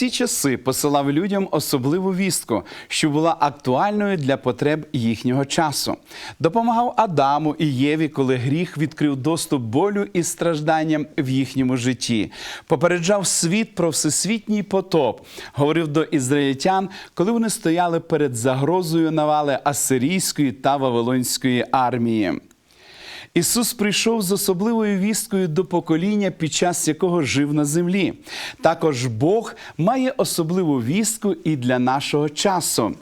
Бог в усі часи посилав людям особливу вістку, що була актуальною для потреб їхнього часу. Допомагав Адаму і Єві, коли гріх відкрив доступ болю і стражданням в їхньому житті. Попереджав світ про всесвітній потоп. Говорив до ізраїльтян, коли вони стояли перед загрозою навали асирійської та вавилонської армії. Ісус прийшов з особливою вісткою до покоління, під час якого жив на землі. Також Бог має особливу вістку і для нашого часу.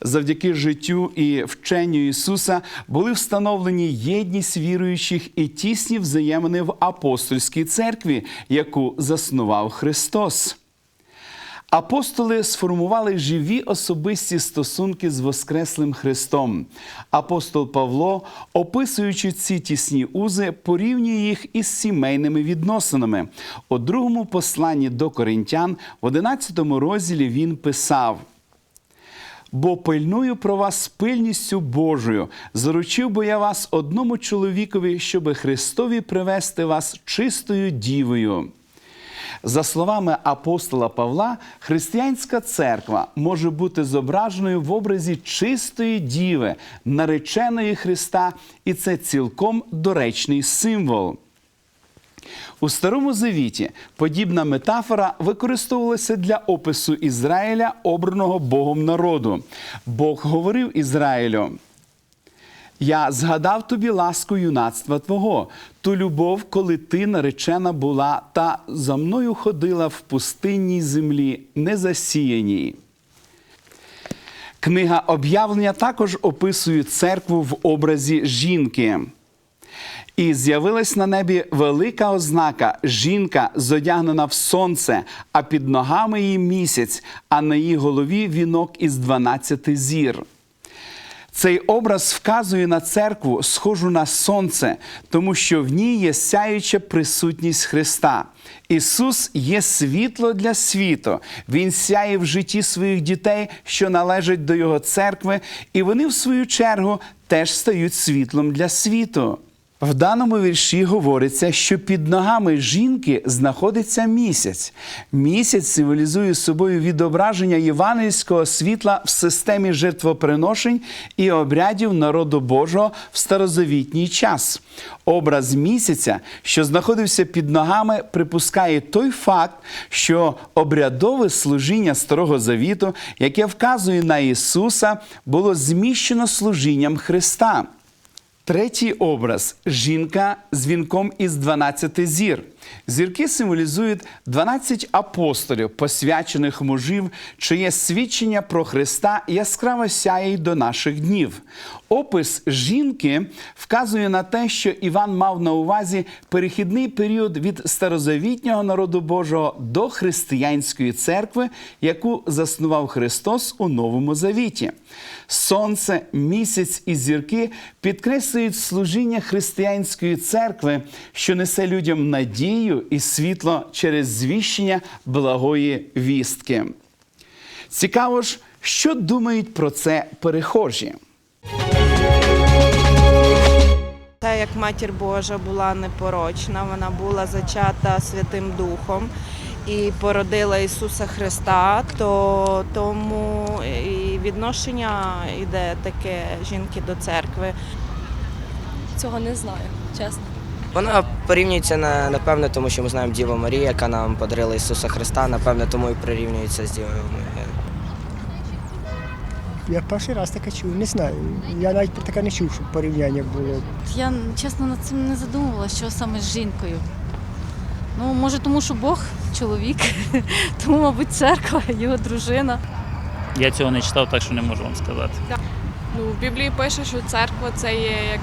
Завдяки життю і вченню Ісуса були встановлені єдність віруючих і тісні взаємини в апостольській церкві, яку заснував Христос. Апостоли сформували живі особисті стосунки з Воскреслим Христом. Апостол Павло, описуючи ці тісні узи, порівнює їх із сімейними відносинами. У другому посланні до коринтян, в 11 розділі він писав. Бо пильную про вас пильністю Божою, заручив би я вас одному чоловікові, щоби Христові привести вас чистою дівою. За словами апостола Павла, християнська церква може бути зображеною в образі чистої діви, нареченої Христа, і це цілком доречний символ. У Старому Завіті подібна метафора використовувалася для опису Ізраїля, обраного Богом народу. Бог говорив Ізраїлю. Я згадав тобі ласку юнацтва твого, ту любов, коли ти наречена була, та за мною ходила в пустинній землі, незасіяній. Книга об'явлення також описує церкву в образі жінки. І з'явилась на небі велика ознака жінка, зодягнена в сонце, а під ногами її місяць, а на її голові вінок із 12 зір. Цей образ вказує на церкву, схожу на сонце, тому що в ній є сяюча присутність Христа. Ісус є світло для світу. Він сяє в житті своїх дітей, що належать до Його церкви, і вони, в свою чергу, теж стають світлом для світу. В даному вірші говориться, що під ногами жінки знаходиться місяць. Місяць символізує собою відображення євангельського світла в системі жертвоприношень і обрядів народу Божого в старозавітній час. Образ місяця, що знаходився під ногами, припускає той факт, що обрядове служіння Старого Завіту, яке вказує на Ісуса, було зміщено служінням Христа. Третій образ жінка з вінком із 12 зір. Зірки символізують 12 апостолів, посвячених мужів, чиє свідчення про Христа яскраво сяє й до наших днів. Опис жінки вказує на те, що Іван мав на увазі перехідний період від старозавітнього народу Божого до християнської церкви, яку заснував Христос у Новому Завіті. Сонце, місяць і зірки підкреслюють служіння християнської церкви, що несе людям надію і світло через звіщення благої вістки. Цікаво ж, що думають про це перехожі. Та як матір Божа була непорочна, вона була зачата Святим Духом і породила Ісуса Христа, то тому і відношення йде таке жінки до церкви. Цього не знаю, чесно. Вона порівнюється на напевне, тому що ми знаємо Діву Марію, яка нам подарила Ісуса Христа. Напевне, тому і прирівнюється з Дівою Марією. Я перший раз таке чую, не знаю. Я навіть про таке не чув, щоб порівняння було. Я чесно над цим не задумувалася, що саме з жінкою. Ну, може, тому що Бог чоловік, тому, мабуть, церква, його дружина. Я цього не читав, так що не можу вам сказати. Ну, в Біблії пише, що церква це є як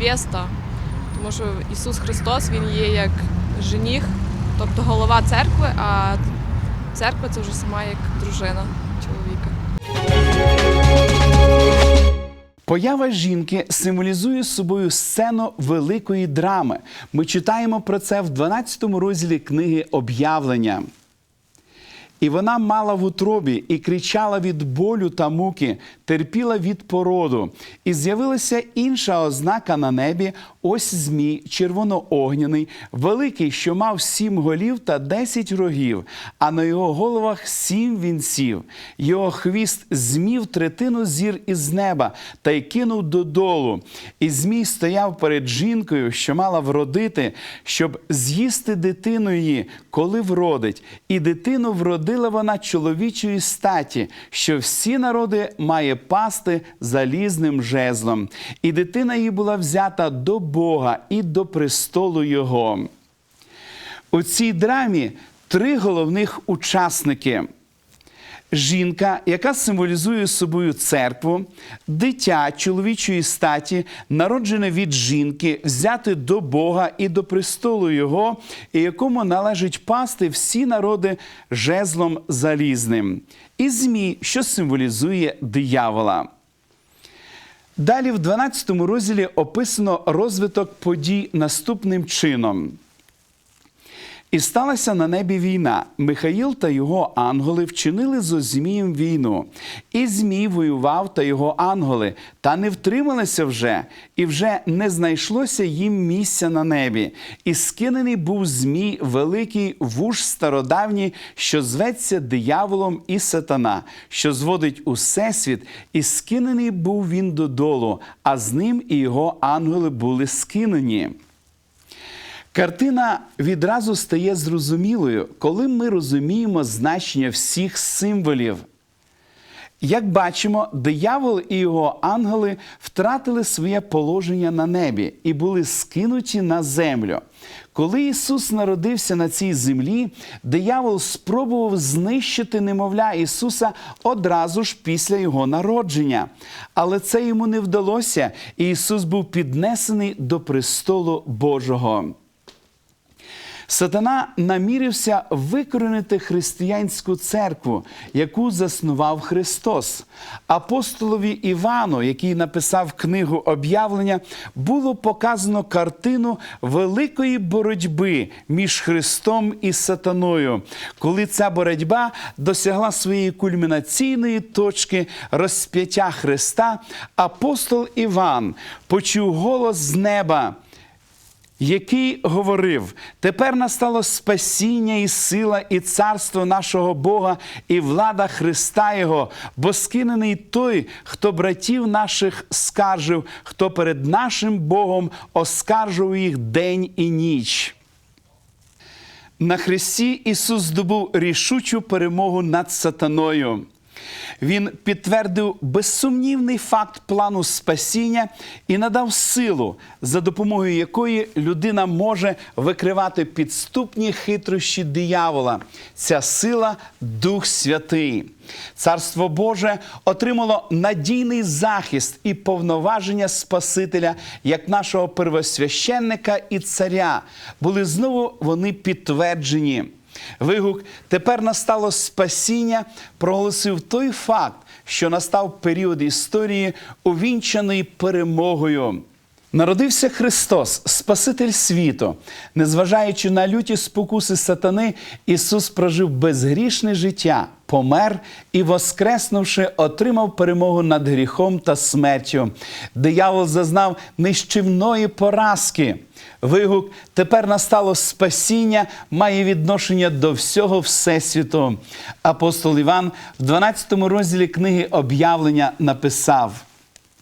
невеста, тому що Ісус Христос Він є як жених, тобто голова церкви, а церква це вже сама як дружина чоловіка. Поява жінки символізує собою сцену великої драми. Ми читаємо про це в 12 розділі книги Об'явлення. І вона мала в утробі і кричала від болю та муки, терпіла від породу. І з'явилася інша ознака на небі: ось змій, червоноогняний, великий, що мав сім голів та десять рогів, а на його головах сім вінців. Його хвіст змів третину зір із неба та й кинув додолу. І змій стояв перед жінкою, що мала вродити, щоб з'їсти дитину її, коли вродить. І дитину вродила вона чоловічої статі, що всі народи має пасти залізним жезлом. І дитина її була взята до Бога і до престолу Його. У цій драмі три головних учасники. Жінка, яка символізує собою церкву, дитя чоловічої статі, народжене від жінки, взяте до Бога і до престолу Його, якому належить пасти всі народи жезлом залізним, і змій, що символізує диявола. Далі в 12 розділі описано розвиток подій наступним чином. І сталася на небі війна. Михаїл та його ангели вчинили зо Змієм війну. І Змій воював та його ангели, та не втрималися вже, і вже не знайшлося їм місця на небі. І скинений був Змій великий вуж стародавній, що зветься дияволом і сатана, що зводить усесвіт, і скинений був він додолу, а з ним і його ангели були скинені. Картина відразу стає зрозумілою, коли ми розуміємо значення всіх символів. Як бачимо, диявол і його ангели втратили своє положення на небі і були скинуті на землю. Коли Ісус народився на цій землі, диявол спробував знищити немовля Ісуса одразу ж після Його народження. Але це йому не вдалося, і Ісус був піднесений до престолу Божого. Сатана намірився викоренити християнську церкву, яку заснував Христос. Апостолові Івану, який написав книгу об'явлення, було показано картину великої боротьби між Христом і Сатаною, коли ця боротьба досягла своєї кульмінаційної точки розп'яття Христа, апостол Іван почув голос з неба який говорив: тепер настало спасіння і сила, і царство нашого Бога, і влада Христа Його, бо скинений той, хто братів наших скаржив, хто перед нашим Богом оскаржував їх день і ніч. На Христі Ісус здобув рішучу перемогу над сатаною. Він підтвердив безсумнівний факт плану спасіння і надав силу, за допомогою якої людина може викривати підступні хитрощі диявола. Ця сила Дух Святий. Царство Боже отримало надійний захист і повноваження Спасителя як нашого первосвященника і царя. Були знову вони підтверджені. Вигук тепер настало спасіння, проголосив той факт, що настав період історії, увінчаний перемогою. Народився Христос, Спаситель світу. Незважаючи на люті спокуси сатани, Ісус прожив безгрішне життя, помер і, воскреснувши, отримав перемогу над гріхом та смертю. Диявол зазнав нищівної поразки. Вигук тепер настало спасіння, має відношення до всього Всесвіту. Апостол Іван в 12 розділі книги об'явлення написав.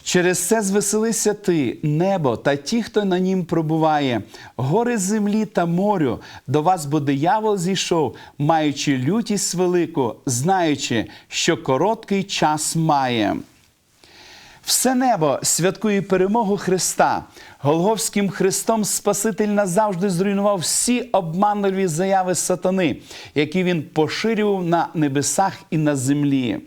Через це звеселися ти, небо та ті, хто на нім пробуває, гори землі та морю. До вас бо диявол зійшов, маючи лютість велику, знаючи, що короткий час має. Все небо святкує перемогу Христа. Голговським Христом Спаситель назавжди зруйнував всі обманливі заяви сатани, які він поширював на небесах і на землі.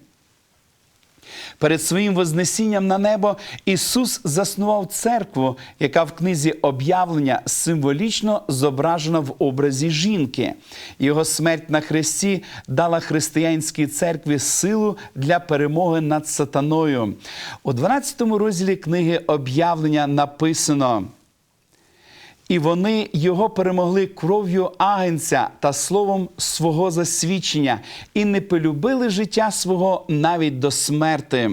Перед своїм вознесінням на небо Ісус заснував церкву, яка в книзі об'явлення символічно зображена в образі жінки. Його смерть на хресті дала християнській церкві силу для перемоги над сатаною. У 12 розділі книги об'явлення написано. І вони його перемогли кров'ю агенця та словом свого засвідчення, і не полюбили життя свого навіть до смерти.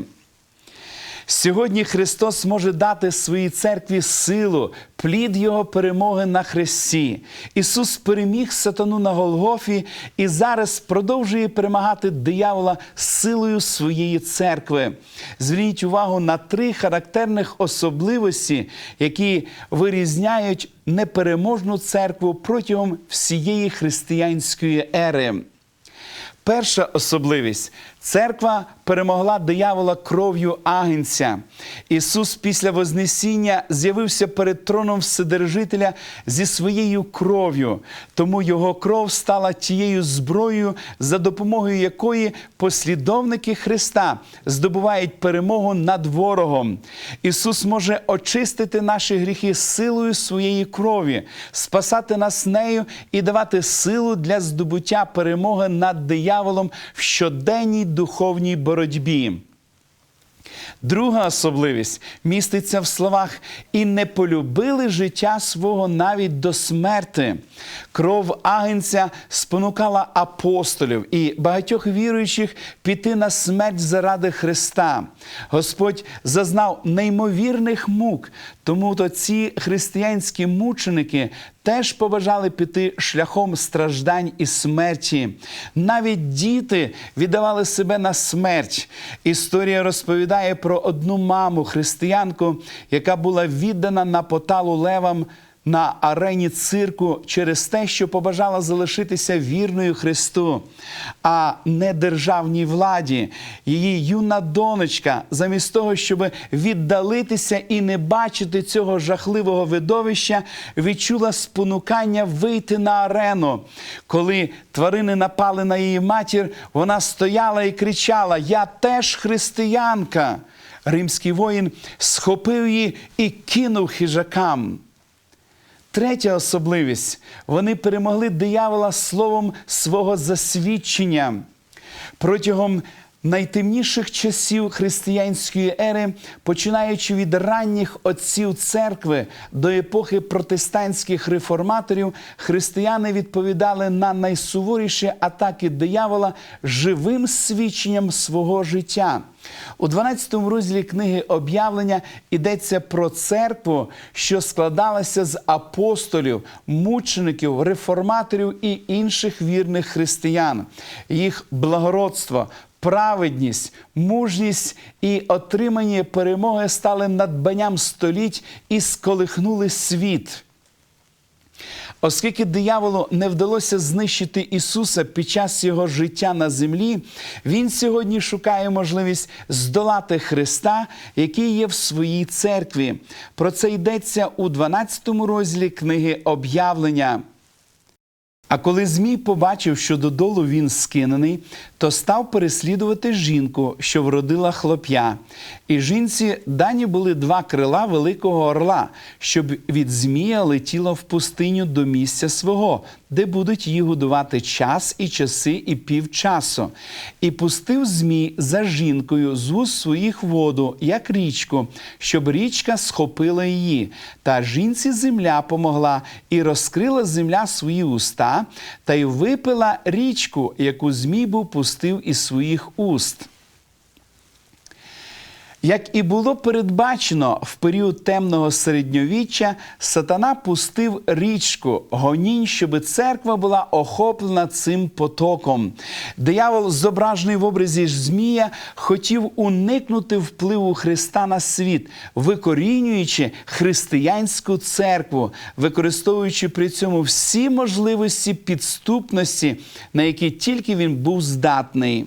Сьогодні Христос може дати своїй церкві силу, плід Його перемоги на Христі. Ісус переміг сатану на Голгофі і зараз продовжує перемагати диявола силою своєї церкви. Зверніть увагу на три характерних особливості, які вирізняють непереможну церкву протягом всієї християнської ери. Перша особливість церква перемогла диявола кров'ю агенця. Ісус після Вознесіння з'явився перед троном Вседержителя зі своєю кров'ю, тому його кров стала тією зброєю, за допомогою якої послідовники Христа здобувають перемогу над ворогом. Ісус може очистити наші гріхи силою своєї крові, спасати нас нею і давати силу для здобуття перемоги над дияволом в щоденній духовній боротьбі. Друга особливість міститься в словах і не полюбили життя свого навіть до смерти. Кров агенця спонукала апостолів і багатьох віруючих піти на смерть заради Христа. Господь зазнав неймовірних мук, тому то ці християнські мученики теж побажали піти шляхом страждань і смерті. Навіть діти віддавали себе на смерть. Історія розповідає про одну маму християнку, яка була віддана на поталу левам. На арені цирку через те, що побажала залишитися вірною Христу, а не державній владі. Її юна донечка, замість того, щоб віддалитися і не бачити цього жахливого видовища, відчула спонукання вийти на арену. Коли тварини напали на її матір, вона стояла і кричала: Я теж християнка. Римський воїн схопив її і кинув хижакам. Третя особливість вони перемогли диявола словом свого засвідчення. Протягом найтемніших часів християнської ери, починаючи від ранніх отців церкви до епохи протестантських реформаторів, християни відповідали на найсуворіші атаки диявола живим свідченням свого життя. У 12 розділі книги об'явлення йдеться про церкву, що складалася з апостолів, мучеників, реформаторів і інших вірних християн. Їх благородство, праведність, мужність і отримання перемоги стали надбанням століть і сколихнули світ. Оскільки дияволу не вдалося знищити Ісуса під час його життя на землі, Він сьогодні шукає можливість здолати Христа, який є в своїй церкві. Про це йдеться у 12 розділі книги об'явлення. А коли Змій побачив, що додолу він скинений, то став переслідувати жінку, що вродила хлоп'я. І жінці дані були два крила великого орла, щоб від Змія летіло в пустиню до місця свого, де будуть її годувати час і часи, і півчасу. І пустив Змій за жінкою з уст своїх воду, як річку, щоб річка схопила її. Та жінці земля помогла, і розкрила земля свої уста, та й випила річку, яку Змій був пустив із своїх уст. Як і було передбачено в період темного середньовіччя, сатана пустив річку гонінь, щоб церква була охоплена цим потоком. Диявол, зображений в образі Змія, хотів уникнути впливу Христа на світ, викорінюючи християнську церкву, використовуючи при цьому всі можливості підступності, на які тільки він був здатний.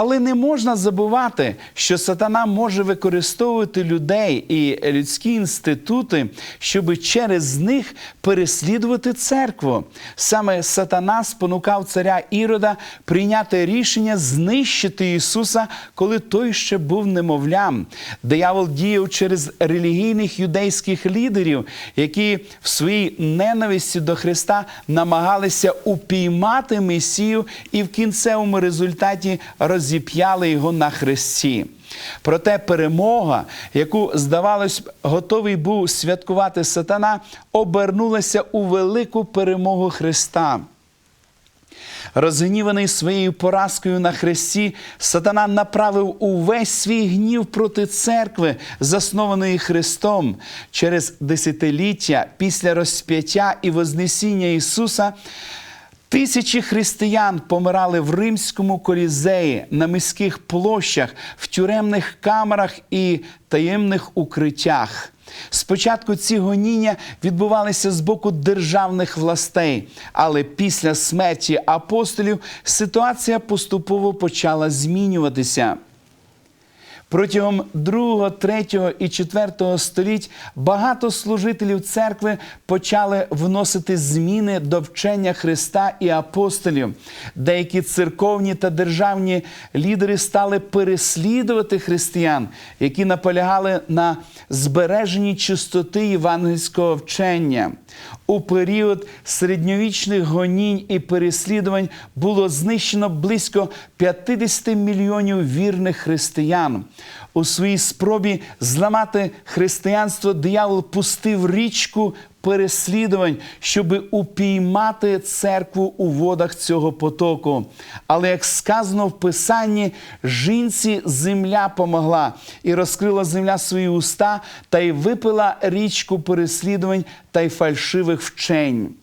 Але не можна забувати, що сатана може використовувати людей і людські інститути, щоб через них переслідувати церкву. Саме сатана спонукав царя Ірода прийняти рішення знищити Ісуса, коли той ще був немовлям. Диявол діяв через релігійних юдейських лідерів, які в своїй ненависті до Христа намагалися упіймати Месію і в кінцевому результаті розіп'яли його на хресті. Проте перемога, яку, здавалось готовий був святкувати сатана, обернулася у велику перемогу Христа. Розгніваний своєю поразкою на хресті, сатана направив увесь свій гнів проти церкви, заснованої Христом. Через десятиліття після розп'яття і Вознесіння Ісуса. Тисячі християн помирали в римському колізеї, на міських площах, в тюремних камерах і таємних укриттях. Спочатку ці гоніння відбувалися з боку державних властей, але після смерті апостолів ситуація поступово почала змінюватися. Протягом 2, 3 і 4 століть багато служителів церкви почали вносити зміни до вчення Христа і апостолів. Деякі церковні та державні лідери стали переслідувати християн, які наполягали на збереженні чистоти євангельського вчення. У період середньовічних гонінь і переслідувань було знищено близько 50 мільйонів вірних християн. У своїй спробі зламати християнство диявол пустив річку переслідувань, щоби упіймати церкву у водах цього потоку. Але як сказано в Писанні, жінці земля помогла і розкрила земля свої уста та й випила річку переслідувань та й фальшивих вчень.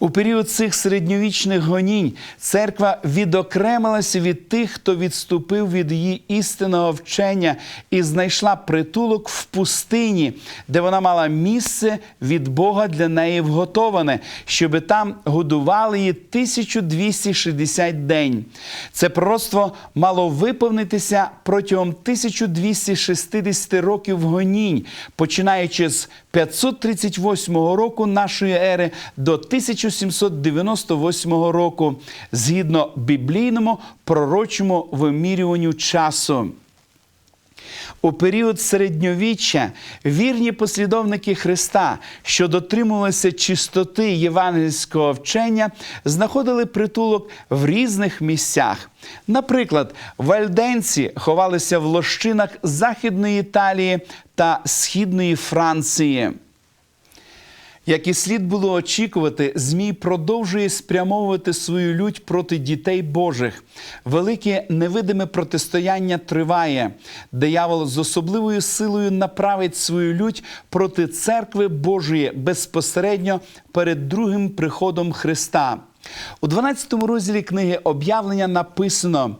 У період цих середньовічних гонінь церква відокремилася від тих, хто відступив від її істинного вчення і знайшла притулок в пустині, де вона мала місце від Бога для неї вготоване, щоби там годували її 1260 день. Це пророцтво мало виповнитися протягом 1260 років гонінь, починаючи з 538 року нашої ери до 1798 року, згідно біблійному пророчому вимірюванню часу. У період середньовіччя вірні послідовники Христа, що дотримувалися чистоти євангельського вчення, знаходили притулок в різних місцях. Наприклад, вальденці ховалися в лощинах Західної Італії та Східної Франції. Як і слід було очікувати, Змій продовжує спрямовувати свою лють проти дітей Божих. Велике невидиме протистояння триває. Диявол з особливою силою направить свою лють проти церкви Божої безпосередньо перед другим приходом Христа. У 12 розділі книги об'явлення написано.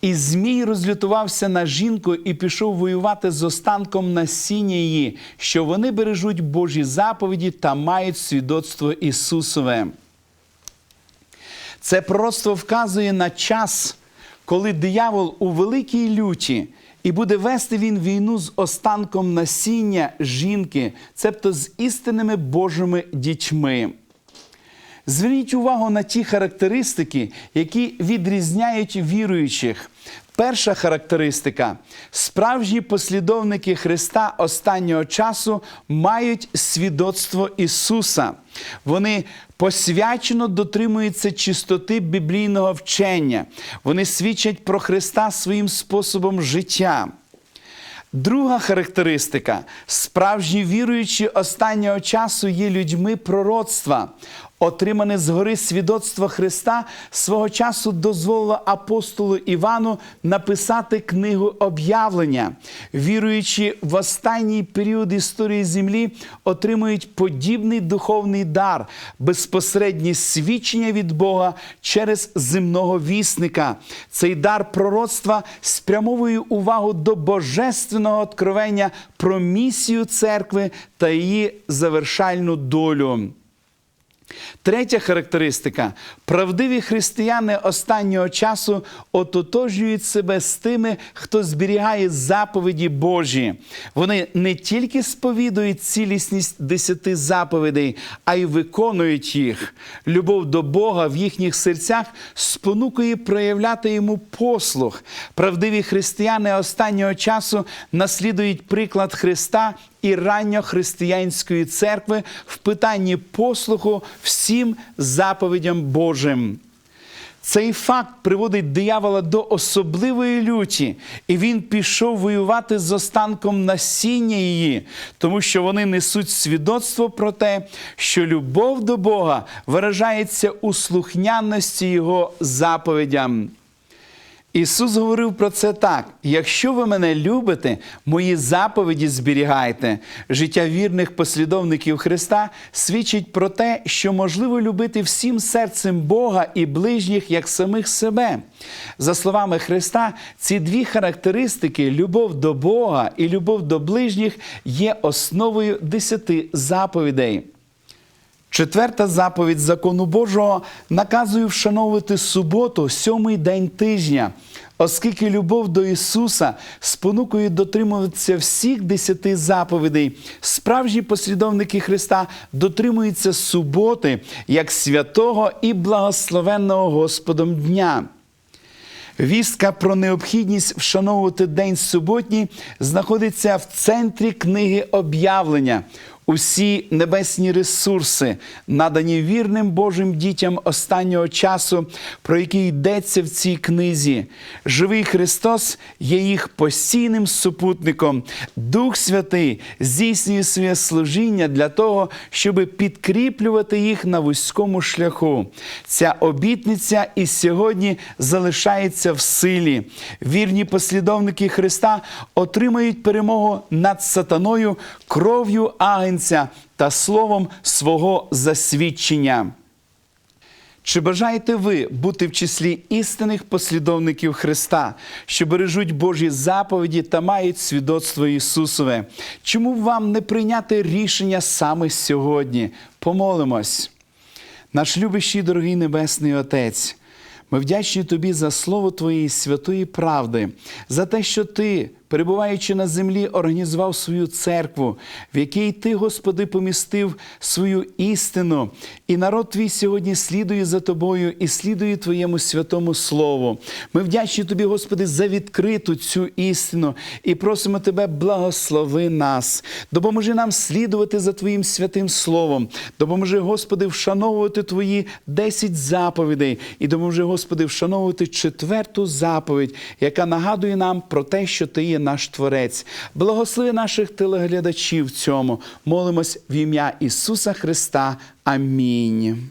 І Змій розлютувався на жінку і пішов воювати з останком насіння її, що вони бережуть Божі заповіді та мають свідоцтво Ісусове. Це пророцтво вказує на час, коли диявол у великій люті, і буде вести він війну з останком насіння жінки, цебто з істинними Божими дітьми. Зверніть увагу на ті характеристики, які відрізняють віруючих. Перша характеристика: справжні послідовники Христа останнього часу мають свідоцтво Ісуса. Вони посвячено дотримуються чистоти біблійного вчення. Вони свідчать про Христа своїм способом життя. Друга характеристика: справжні віруючі останнього часу є людьми пророцтва. Отримане згори свідоцтво Христа свого часу дозволило апостолу Івану написати книгу об'явлення. Віруючи в останній період історії землі, отримують подібний духовний дар, безпосереднє свідчення від Бога через земного вісника. Цей дар пророцтва спрямовує увагу до божественного откровення про місію церкви та її завершальну долю. Третя характеристика: правдиві християни останнього часу ототожнюють себе з тими, хто зберігає заповіді Божі. Вони не тільки сповідують цілісність десяти заповідей, а й виконують їх. Любов до Бога в їхніх серцях спонукує проявляти йому послух. Правдиві християни останнього часу наслідують приклад Христа і ранньохристиянської церкви в питанні послуху всім заповідям Божим. Цей факт приводить диявола до особливої люті, і він пішов воювати з останком насіння її, тому що вони несуть свідоцтво про те, що любов до Бога виражається у слухняності Його заповідям. Ісус говорив про це так: якщо ви мене любите, мої заповіді зберігайте. Життя вірних послідовників Христа свідчить про те, що можливо любити всім серцем Бога і ближніх як самих себе. За словами Христа, ці дві характеристики любов до Бога і любов до ближніх є основою десяти заповідей. Четверта заповідь закону Божого наказує вшановувати суботу, сьомий день тижня, оскільки любов до Ісуса спонукує дотримуватися всіх десяти заповідей. Справжні послідовники Христа дотримуються суботи як святого і благословенного Господом дня. Вістка про необхідність вшановувати День суботній знаходиться в центрі книги об'явлення. Усі небесні ресурси, надані вірним Божим дітям останнього часу, про які йдеться в цій книзі. Живий Христос є їх постійним супутником. Дух Святий здійснює своє служіння для того, щоб підкріплювати їх на вузькому шляху. Ця обітниця і сьогодні залишається в силі. Вірні послідовники Христа отримають перемогу над сатаною кров'ю агенця та словом свого засвідчення. Чи бажаєте ви бути в числі істинних послідовників Христа, що бережуть Божі заповіді та мають свідоцтво Ісусове? Чому вам не прийняти рішення саме сьогодні? Помолимось. Наш любящий дорогий Небесний Отець. Ми вдячні Тобі за слово Твоєї святої правди, за те, що Ти, перебуваючи на землі, організував свою церкву, в якій Ти, Господи, помістив свою істину. І народ Твій сьогодні слідує за Тобою і слідує Твоєму святому Слову. Ми вдячні Тобі, Господи, за відкриту цю істину і просимо Тебе, благослови нас, допоможи нам слідувати за Твоїм святим Словом. Допоможи, Господи, вшановувати Твої 10 заповідей і допоможи, Господи, вшановувати четверту заповідь, яка нагадує нам про те, що Ти є наш Творець. Благослови наших телеглядачів в цьому. Молимось в ім'я Ісуса Христа. Амінь.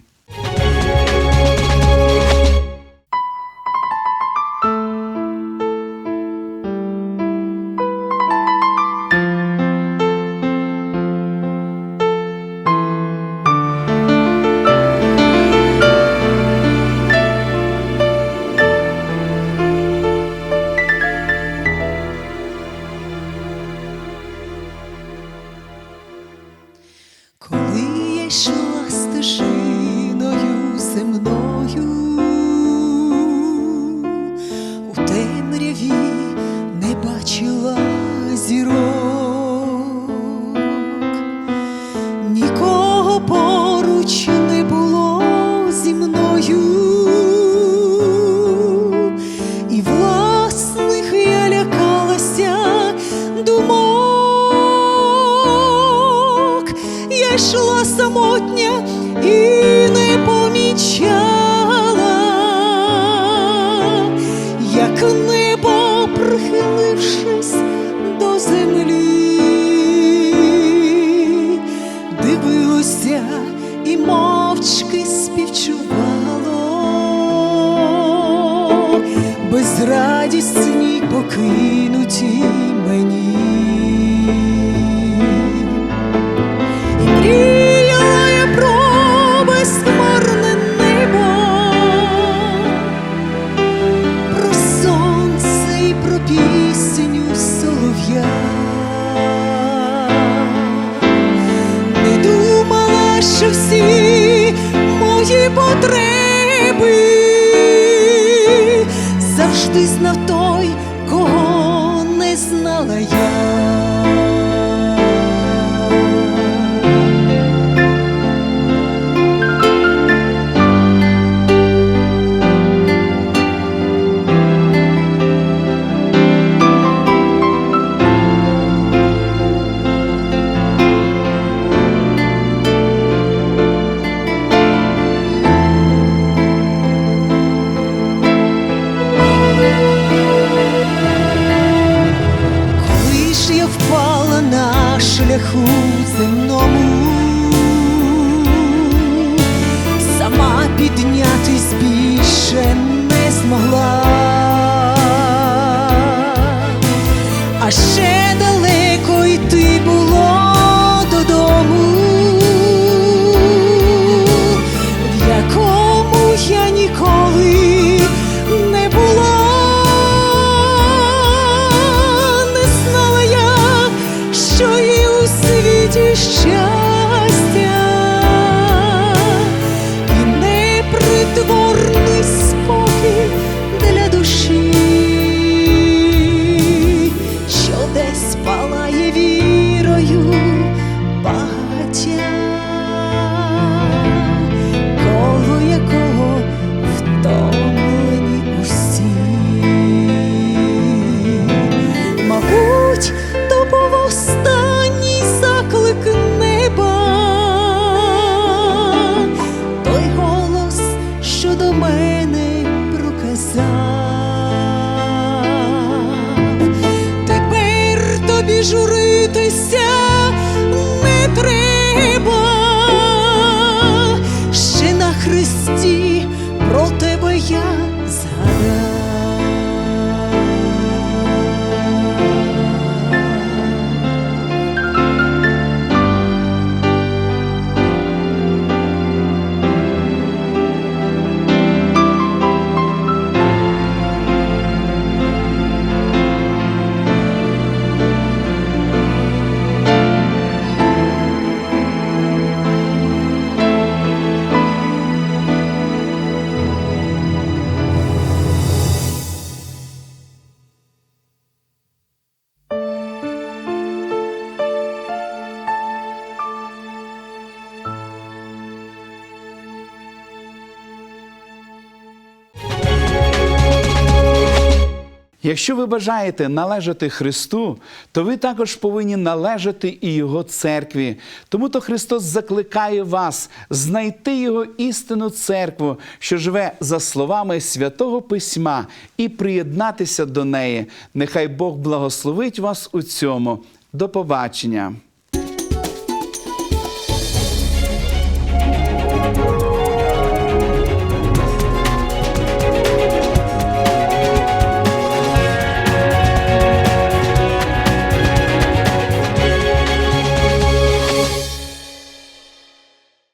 Всі мої потреби завжди знав той, кого не знала я. Якщо ви бажаєте належати Христу, то ви також повинні належати і Його церкві. Тому то Христос закликає вас знайти Його істинну церкву, що живе за словами святого Письма, і приєднатися до неї. Нехай Бог благословить вас у цьому. До побачення!